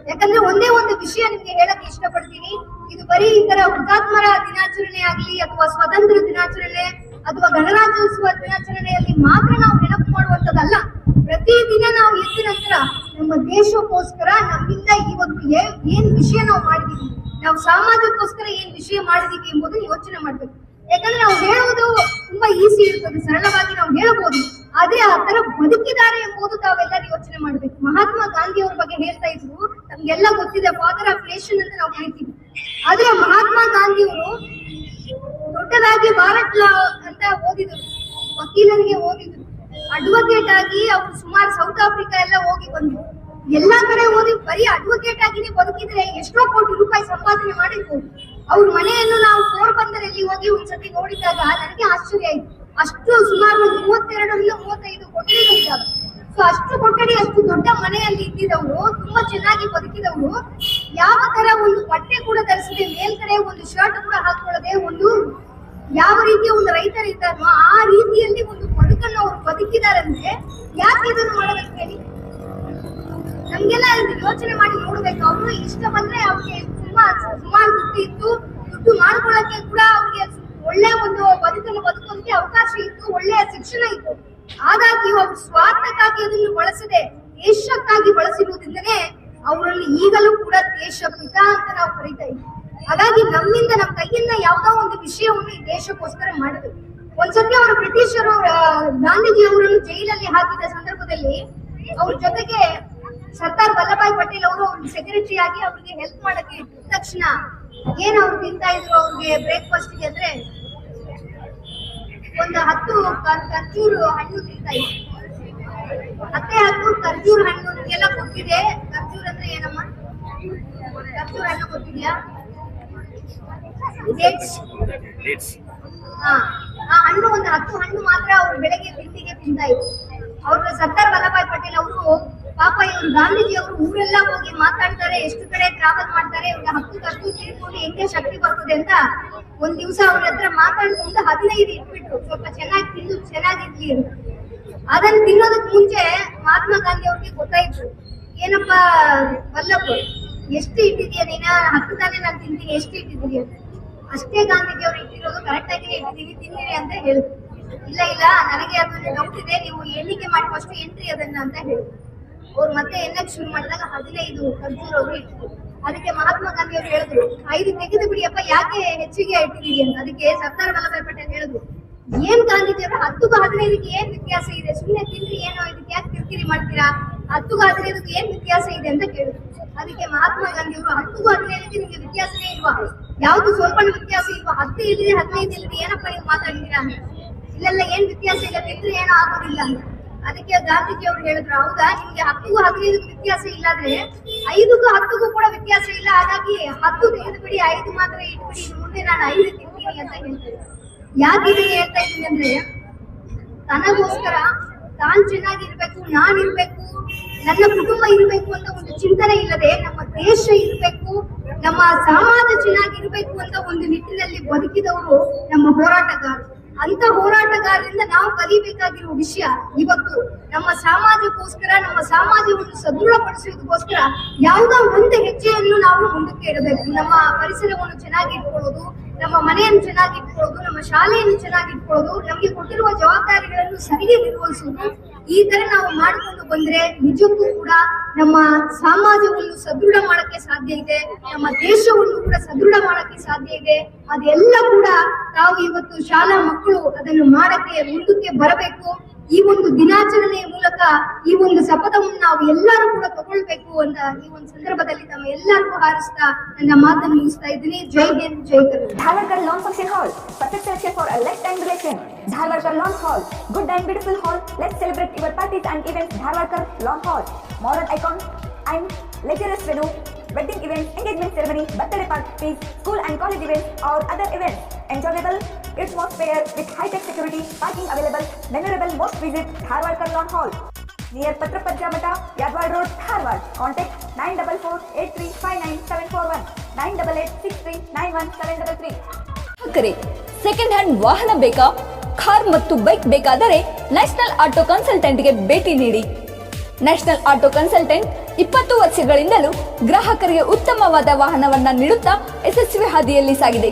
ಯಾಕಂದ್ರೆ ಒಂದೇ ಒಂದು ವಿಷಯ ನಿಮ್ಗೆ ಹೇಳಕ್ ಇಷ್ಟಪಡ್ತೀನಿ. ಇದು ಬರೀ ಈ ತರ ಹುತಾತ್ಮರ ದಿನಾಚರಣೆ ಆಗ್ಲಿ ಅಥವಾ ಸ್ವತಂತ್ರ ದಿನಾಚರಣೆ ಅಥವಾ ಗಣರಾಜ್ಯೋತ್ಸವ ದಿನಾಚರಣೆಯಲ್ಲಿ ಮಾತ್ರ ನಾವು ನೆನಪು ಮಾಡುವಂತದ್ದಲ್ಲ ಪ್ರತಿ ದಿನ ನಾವು ಎದ್ದ ನಂತರ ನಮ್ಮ ದೇಶಕ್ಕೋಸ್ಕರ ನಮ್ಮಿಂದ ಇವತ್ತು ಏನ್ ವಿಷಯ ನಾವು ಮಾಡಿದೀವಿ, ನಾವು ಸಮಾಜಕ್ಕೋಸ್ಕರ ಏನ್ ವಿಷಯ ಮಾಡಿದೀವಿ ಎಂಬುದನ್ನು ಯೋಚನೆ ಮಾಡ್ಬೇಕು. ಯಾಕಂದ್ರೆ ನಾವು ಹೇಳುವುದು ತುಂಬಾ ಈಸಿ ಇರ್ತದೆ, ಸರಳವಾಗಿ ನಾವು ಹೇಳಬಹುದು, ಆದ್ರೆ ಆ ತರ ಬದುಕಿದ್ದಾರೆ ಎಂಬುದು ತಾವೆಲ್ಲರೂ ಯೋಚನೆ ಮಾಡ್ಬೇಕು. ಮಹಾತ್ಮ ಗಾಂಧಿ ಅವ್ರ ಬಗ್ಗೆ ಹೇಳ್ತಾ ಇದ್ರು, ನಮ್ಗೆಲ್ಲ ಗೊತ್ತಿದೆ ಫಾದರ್ ಆಫ್ ನೇಷನ್ ಅಂತ ನಾವು ಹೇಳ್ತೀವಿ. ಆದ್ರೆ ಮಹಾತ್ಮ ಗಾಂಧಿ ಅವರು ದೊಡ್ಡದಾಗಿ ಭಾರತ್ ಲಾ ಅಂತ ಓದಿದ್ರು, ವಕೀಲರಿಗೆ ಓದಿದ್ರು. ಅಡ್ವೊಕೇಟ್ ಆಗಿ ಅವರು ಸುಮಾರು ಸೌತ್ ಆಫ್ರಿಕಾ ಎಲ್ಲ ಹೋಗಿ ಬಂದ್ರು. ಎಲ್ಲಾ ಕಡೆ ಹೋಗಿ ಬರೀ ಅಡ್ವೊಕೇಟ್ ಆಗಿನೇ ಬದುಕಿದ್ರೆ ಎಷ್ಟೋ ಕೋಟಿ ರೂಪಾಯಿ ಸಂಪಾದನೆ ಮಾಡಿರ್ಬೋದು ಅವ್ರ ಮನೆಯನ್ನು ನಾವು ಪೋರ್ಬಂದರಲ್ಲಿ ಹೋಗಿ ಒಂದ್ಸತಿ ನೋಡಿದಾಗ ನನಗೆ ಆಶ್ಚರ್ಯ ಆಯ್ತು. ಅಷ್ಟು ಸುಮಾರು ಒಂದು ಮೂವತ್ತೆರಡರಿಂದ ಮೂವತ್ತೈದು ಕೊಠಡಿಗಳಿದ್ದಾವೆ ಸೊ ಅಷ್ಟು ಕೊಠಡಿ, ಅಷ್ಟು ದೊಡ್ಡ ಮನೆಯಲ್ಲಿ ಇದ್ದಿದವರು, ತುಂಬಾ ಚೆನ್ನಾಗಿ ಬದುಕಿದವರು, ಯಾವ ತರ ಒಂದು ಬಟ್ಟೆ ಕೂಡ ಧರಿಸದೆ, ಮೇಲ್ಗಡೆ ಒಂದು ಶರ್ಟ್ ಕೂಡ ಹಾಕೊಳ್ಳದೆ ಒಂದು ಯಾವ ರೀತಿಯ ಒಂದು ರೈತರು ಇದ್ದಾರೋ ಆ ರೀತಿಯಲ್ಲಿ ಒಂದು ಬದುಕನ್ನು ಅವರು ಬದುಕಿದಾರಂದ್ರೆ ಯಾಕೆ ಇದನ್ನು ಮಾಡಬೇಕು ಹೇಳಿ? ನಮ್ಗೆಲ್ಲ ಯೋಚನೆ ಮಾಡಿ ನೋಡ್ಬೇಕು. ಅವರು ಇಷ್ಟ ಬಂದ್ರೆ ಅವ್ರಿಗೆ ತುಂಬಾ ಸುಮಾರು ದುಡ್ಡು ಇತ್ತು. ದುಡ್ಡು ಮಾಡ್ಕೊಳ್ಳಕ್ಕೆ ಕೂಡ ಅವ್ರಿಗೆ ಒಳ್ಳೆ ಒಂದು ಬದುಕನ್ನು ಬದುಕೋದಕ್ಕೆ ಅವಕಾಶ ಇತ್ತು, ಒಳ್ಳೆಯ ಶಿಕ್ಷಣ ಇತ್ತು. ಹಾಗಾಗಿ ಅವರು ಸ್ವಾರ್ಥಕ್ಕಾಗಿ ಅದನ್ನು ಬಳಸದೆ, ದೇಶಕ್ಕಾಗಿ ಬಳಸಿರುವುದರಿಂದನೇ ಅವರಲ್ಲಿ ಈಗಲೂ ಕೂಡ ದೇಶ ಪಿತ ಅಂತ ನಾವು ಕರಿತಾ ಇದ್ದೀವಿ. ಹಾಗಾಗಿ ನಮ್ಮಿಂದ ನಮ್ಮ ಕೈಯಿಂದ ಯಾವ್ದೋ ಒಂದು ವಿಷಯವನ್ನು ಈ ದೇಶಕ್ಕೋಸ್ಕರ ಮಾಡಬೇಕು ಒಂದ್ಸತಿ ಅವರು ಬ್ರಿಟಿಷರು ಗಾಂಧೀಜಿ ಅವರನ್ನು ಜೈಲಲ್ಲಿ ಹಾಕಿದ ಸಂದರ್ಭದಲ್ಲಿ ಅವ್ರ ಜೊತೆಗೆ ಸರ್ದಾರ್ ವಲ್ಲಭಾಯ್ ಪಟೇಲ್ ಅವರು ಅವ್ರಿಗೆ ಸೆಕ್ಯೂರಿಟಿ ಆಗಿ ಅವ್ರಿಗೆ ಹೆಲ್ಪ್ ಮಾಡಕ್ಕೆ ತಕ್ಷಣ ಏನ್ ಅವ್ರು ತಿಂತಾ ಇದ್ರು ಅವ್ರಿಗೆ ಬ್ರೇಕ್ಫಾಸ್ಟ್ಗೆ ಅಂದ್ರೆ ಒಂದು ಹತ್ತು ಖರ್ಜೂರು ಹಣ್ಣು ತಿಂತಾ ಇದ್ರು. ಮತ್ತೆ ಹತ್ತು ಖರ್ಜೂರ್ ಹಣ್ಣು ಎಲ್ಲ ಗೊತ್ತಿದೆ ಖರ್ಜೂರ್ ಅಂದ್ರೆ ಏನಮ್ಮ? ಖರ್ಜೂರ್ ಹಣ್ಣು ಗೊತ್ತಿದ್ಯಾ ಡೇಟ್ಸ್ ಆ ಹಣ್ಣು ಒಂದು ಹತ್ತು ಹಣ್ಣು ಮಾತ್ರ ಅವ್ರು ಬೆಳಗ್ಗೆ ತಿಂಡಿಗೆ ತಿಂತಾ ಇದ್ರು. ಅವ್ರ ಸರ್ದಾರ್ ವಲ್ಲಭಾಯ್ ಪಟೇಲ್ ಅವರು ಪಾಪ ಇವ್ರು ಗಾಂಧೀಜಿ ಅವರು ಊರೆಲ್ಲ ಹೋಗಿ ಮಾತಾಡ್ತಾರೆ ಎಷ್ಟು ಕಡೆ ಟ್ರಾವೆಲ್ ಮಾಡ್ತಾರೆ ಇವ್ರಿಗೆ ಹತ್ತು ಖರ್ಚು ತಿಳ್ಕೊಂಡು ಹೆಂಗೆ ಶಕ್ತಿ ಬರ್ತದೆ ಅಂತ ಒಂದ್ ದಿವಸ ಅವ್ರ ಹತ್ರ ಮಾತಾಡ್ಕೊಂಡು ಹದಿನೈದು ಇಟ್ಬಿಟ್ರು. ಸ್ವಲ್ಪ ಚೆನ್ನಾಗಿ ತಿಂದು ಚೆನ್ನಾಗಿರ್ಲಿ ಅಂತ. ಅದನ್ನ ತಿನ್ನೋದಕ್ ಮುಂಚೆ ಮಹಾತ್ಮ ಗಾಂಧಿ ಅವ್ರಿಗೆ ಗೊತ್ತಾಯ್ತು. ಏನಪ್ಪಾ ವಲ್ಲಭ್? ಎಷ್ಟು ಇಟ್ಟಿದ್ಯಾ ನೀನ? ಹತ್ತು ತಾನೆ ನಾನು ತಿಂತೀನಿ, ಎಷ್ಟು ಅಂತ ಅಷ್ಟೇ ಗಾಂಧೀಜಿ ಅವ್ರು ಇಟ್ಟಿರೋದು ಕರೆಕ್ಟ್ ಆಗಿ ಇಟ್ಟಿದೀವಿ ತಿನ್ನಿರಿ ಅಂತ ಹೇಳಿ. ಇಲ್ಲ ಇಲ್ಲ, ನನಗೆ ಅದನ್ನ ಡೌಟ್ ಇದೆ, ನೀವು ಎಣ್ಣಿಕೆ ಮಾಡಿ ಫಸ್ಟ್ ಎಂಟ್ರಿ ಅದನ್ನ ಅಂತ ಹೇಳಿ. ಅವ್ರು ಮತ್ತೆ ಎಣ್ಣಕ್ ಶುರು ಮಾಡಿದಾಗ ಹದಿನೈದು ಖರ್ಜೂರ್ ಅವರು ಇಟ್ಟಿದ್ರು. ಅದಕ್ಕೆ ಮಹಾತ್ಮ ಗಾಂಧಿ ಅವ್ರು ಹೇಳಿದ್ರು, ಐದು ತೆಗೆದು ಬಿಡಿಯಪ್ಪ, ಯಾಕೆ ಹೆಚ್ಚಿಗೆ ಇಟ್ಟಿದ್ದೀರಿ ಅಂತ? ಅದಕ್ಕೆ ಸರ್ದಾರ್ ವಲ್ಲಭಾಯ್ ಪಟೇಲ್ ಹೇಳಿದ್ರು, ಏನ್ ಗಾಂಧೀಜಿ ಅವರು ಹತ್ತುಗೂ ಹದಿನೈದಕ್ಕೆ ಏನ್ ವ್ಯತ್ಯಾಸ ಇದೆ? ಸುಮ್ಮನೆ ತಿಂದ್ರಿ ಏನೋ ಇದಕ್ಕೆ ಯಾಕೆ ಕಿರಿಕಿರಿ ಮಾಡ್ತೀರಾ? ಹತ್ತುಗೂ ಹದಿನೈದಕ್ಕೆ ಏನ್ ವ್ಯತ್ಯಾಸ ಇದೆ? ಅಂತ ಕೇಳಿದ್ರು. ಅದಕ್ಕೆ ಮಹಾತ್ಮ ಗಾಂಧಿ ಅವರು ಹತ್ತಿಗೂ ಹದಿನೈದಕ್ಕೆ ನಿಮಗೆ ವ್ಯತ್ಯಾಸನೇ ಇಲ್ವಾ? ಯಾವ್ದು ಸ್ವಲ್ಪ ವ್ಯತ್ಯಾಸ ಇಲ್ವಾ? ಹತ್ತು ಇಲ್ಲದೆ ಹದಿನೈದು ಇಲ್ಲದೆ ಏನಪ್ಪ ನೀವು ಮಾತಾಡ್ತೀರಾ ಇಲ್ಲೆಲ್ಲ ಏನ್ ವ್ಯತ್ಯಾಸ ಇಲ್ಲ ತಿಂದ್ರೆ ಏನೋ ಆಗೋದಿಲ್ಲ ಅದಕ್ಕೆ ಗಾಂಧೀಜಿ ಅವರು ಹೇಳಿದ್ರು, ಹೌದಾ? ನಿಮ್ಗೆ ಹತ್ತಿಗೂ ಹದಿನೈದಕ್ಕೂ ವ್ಯತ್ಯಾಸ ಇಲ್ಲಾದ್ರೆ ಐದಕ್ಕೂ ಹತ್ತಕ್ಕೂ ಕೂಡ ವ್ಯತ್ಯಾಸ ಇಲ್ಲ. ಹಾಗಾಗಿ ಹತ್ತು ತೆಗೆದು ಬಿಡಿ, ಐದು ಮಾತ್ರ ಇಟ್ಬಿಡಿ ಮುಂದೆ ನಾನು ಐದು ತಿಂತೀನಿ ಅಂತ ಹೇಳ್ತೇನೆ ಯಾಕೆ ಹೇಳ್ತಾ ಇದ್ದೀನಿ ಅಂದ್ರೆ, ತನಗೋಸ್ಕರ ತಾನ್ ಚೆನ್ನಾಗಿರ್ಬೇಕು ನಾನ್ ಇರ್ಬೇಕು ನನ್ನ ಕುಟುಂಬ ಇರಬೇಕು ಅಂತ ಒಂದು ಚಿಂತನೆ ಇಲ್ಲದೆ, ನಮ್ಮ ದೇಶ ಇರಬೇಕು, ನಮ್ಮ ಸಮಾಜ ಚೆನ್ನಾಗಿರ್ಬೇಕು ಅಂತ ಒಂದು ನಿಟ್ಟಿನಲ್ಲಿ ಬದುಕಿದವರು ನಮ್ಮ ಹೋರಾಟಗಾರರು ಅಂತ ಹೋರಾಟಗಾರರಿಂದ ನಾವು ಕಲಿಬೇಕಾಗಿರುವ ವಿಷಯ ಇವತ್ತು ನಮ್ಮ ಸಮಾಜಕ್ಕೋಸ್ಕರ, ನಮ್ಮ ಸಮಾಜವನ್ನು ಸದೃಢಪಡಿಸುವುದಕ್ಕೋಸ್ಕರ ಯಾವುದೋ ಒಂದು ಹೆಜ್ಜೆಯನ್ನು ನಾವು ಮುಂದಕ್ಕೆ ಇಡಬೇಕು. ನಮ್ಮ ಪರಿಸರವನ್ನು ಚೆನ್ನಾಗಿ ಇಟ್ಕೊಳ್ಳೋದು, ನಮ್ಮ ಮನೆಯನ್ನು ಚೆನ್ನಾಗಿ ಇಟ್ಕೊಳ್ಳೋದು, ನಮ್ಮ ಶಾಲೆಯನ್ನು ಚೆನ್ನಾಗಿ ಇಟ್ಕೊಳ್ಳೋದು, ನಮಗೆ ಕೊಟ್ಟಿರುವ ಜವಾಬ್ದಾರಿಗಳನ್ನು ಸರಿಯಾಗಿ ನಿರ್ವಹಿಸುವುದು ಈ ತರ ನಾವು ಮಾಡಿಕೊಂಡು ಬಂದ್ರೆ ನಿಜಕ್ಕೂ ಕೂಡ ನಮ್ಮ ಸಮಾಜವನ್ನು ಸದೃಢ ಮಾಡಕ್ಕೆ ಸಾಧ್ಯ ಇದೆ, ನಮ್ಮ ದೇಶವನ್ನು ಕೂಡ ಸದೃಢ ಮಾಡಕ್ಕೆ ಸಾಧ್ಯ ಇದೆ. ಅದೆಲ್ಲ ಕೂಡ ತಾವು ಇವತ್ತು ಶಾಲಾ ಮಕ್ಕಳು ಅದನ್ನು ಮಾಡಕ್ಕೆ, ಮುಂದಕ್ಕೆ ಬರಬೇಕು. ಈ ಒಂದು ದಿನಾಚರಣೆಯ ಮೂಲಕ ಈ ಒಂದು ಶಪಥವನ್ನು ನಾವು ಎಲ್ಲರೂ ಕೂಡ ತಗೊಳ್ಬೇಕು ಅಂತ ಈ ಒಂದು ಸಂದರ್ಭದಲ್ಲಿ ತಮ್ಮ ಎಲ್ಲರಿಗೂ ಹಾರಿಸ್ತಾ ನನ್ನ ಮಾತನ್ನು ಮುಗಿಸ್ತಾ ಇದ್ದೀನಿ. ಜೈ ಬೇನ್ Jai Dharwad hall perfect selection for a lifetime relation Dharwad long hall good and beautiful hall let's celebrate your parties and event Dharwad long hall modern icon and luxurious venue wedding event engagement ceremony birthday parties school and college event or other event Enjoyable atmosphere with high-tech security, parking available, memorable most visit Harvard Kalon Hall. Near Patrapajja Mata, Yadwal Road, Harvard. Contact 944-8359-741, 988-6391-733. ಗ್ರಾಹಕರೇ second hand ವಾಹನ ಬೇಕಾ car ಮತ್ತು bike ಬೇಕಾದರೆ national auto ಕನ್ಸಲ್ಟೆಂಟ್ಗೆ ಭೇಟಿ ನೀಡಿ national auto consultant ಇಪ್ಪತ್ತು ವರ್ಷಗಳಿಂದಲೂ ಗ್ರಾಹಕರಿಗೆ ಉತ್ತಮವಾದ ವಾಹನವನ್ನ ನೀಡುತ್ತಾ ಯಶಸ್ವಿ ಹಾದಿಯಲ್ಲಿ ಸಾಗಿದೆ